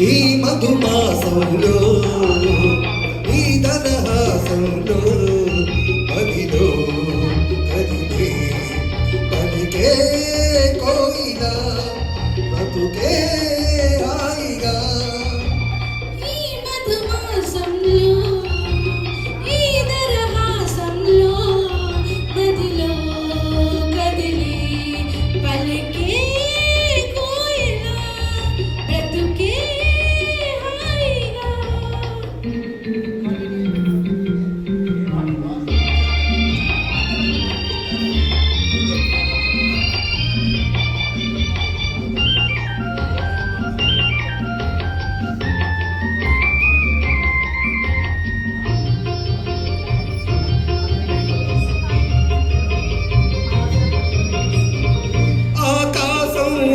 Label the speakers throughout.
Speaker 1: ఈ మధుమాసంలో ఈ ధనహాసంలో మదిలో కదిలే పదికే కోయినా బతుకే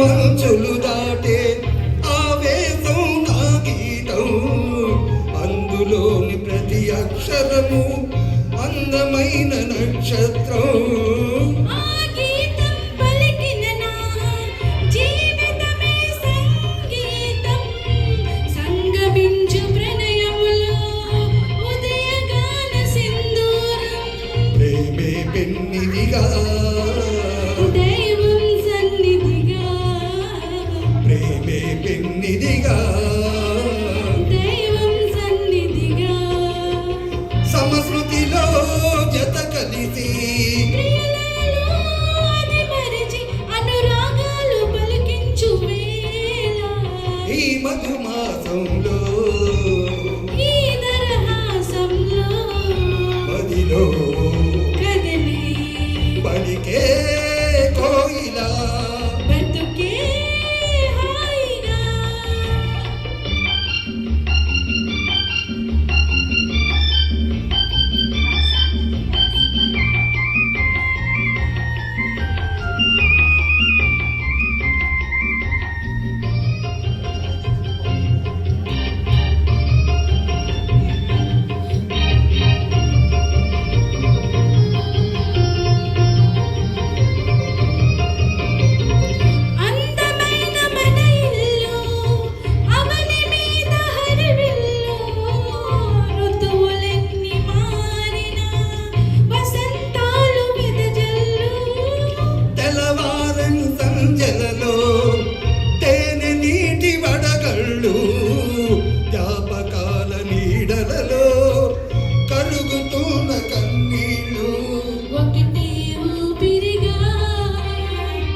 Speaker 1: అంచులు దాటే ఆవేశం నా గీతం. అందులోని ప్రతి అక్షరము అందమైన నక్షత్రం.
Speaker 2: ఆ
Speaker 1: మధుమాసంలో తెల్లవారని సంజలలో తేనె నీటి వడగళ్ళు జ్ఞాపకాల నీడలలో కరుగుతున్న కన్నీళ్ళు.
Speaker 2: ఒకటే ఊపిరిగా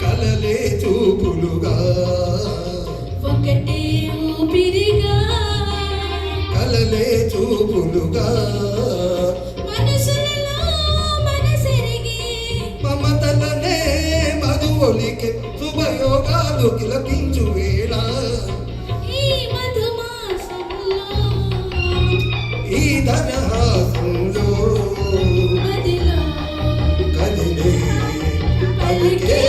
Speaker 1: కలలే చూపులుగా.
Speaker 2: ఒకటే ఊపిరిగా
Speaker 1: కలలే చూపులుగా. ఒలికెత్తు భయోగాలు కిలకించు వేళ.
Speaker 2: ఈ ధనహాసంలో
Speaker 1: కదిలే పలికే